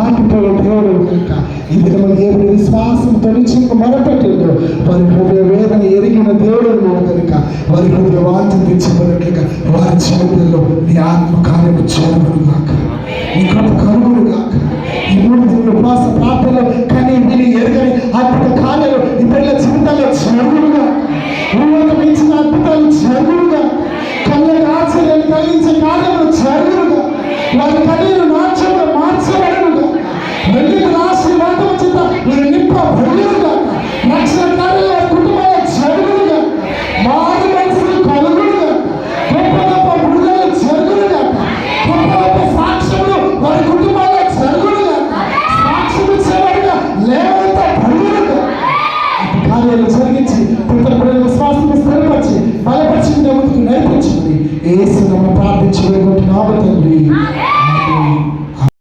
ఆగిపోయే దేవుడు కనుక ఈ విధంగా దేవుడి విశ్వాసంతో నిశ్చయంగా మొరపెట్టిండు. వారి హృదయ వేదన ఎరిగిన దేవుడు నువ్వు కనుక వారి హృదయ వాంఛ తెచ్చిపోయినట్లుగా వారి జీవితంలో నీ ఆత్మ కార్యము చేరుకును కాక నీ కృప కలుగును కాక ఈ మూడు దిన ఉపవాస ప్రార్థనలో కానీ విని ఎరగని అద్భుత కార్యాలు ఈ జీవితాల్లో జరుగునుగా. ఊహకు మించిన అద్భుతాలు జరుగునుగా. కళ్ళకు ఆశ్చర్యాలు కలిగించే కార్యాలు జరుగునుగా. వారి కళ్ళను కార్యాలు జరిగించి ప్రతి పిల్లల విశ్వాసం స్థిరపరిచి బలపరిచి ముందుకు నడిపించండి ఏసు నమ్మ ప్రార్థించి వేడుకుంటున్నాము తండ్రి.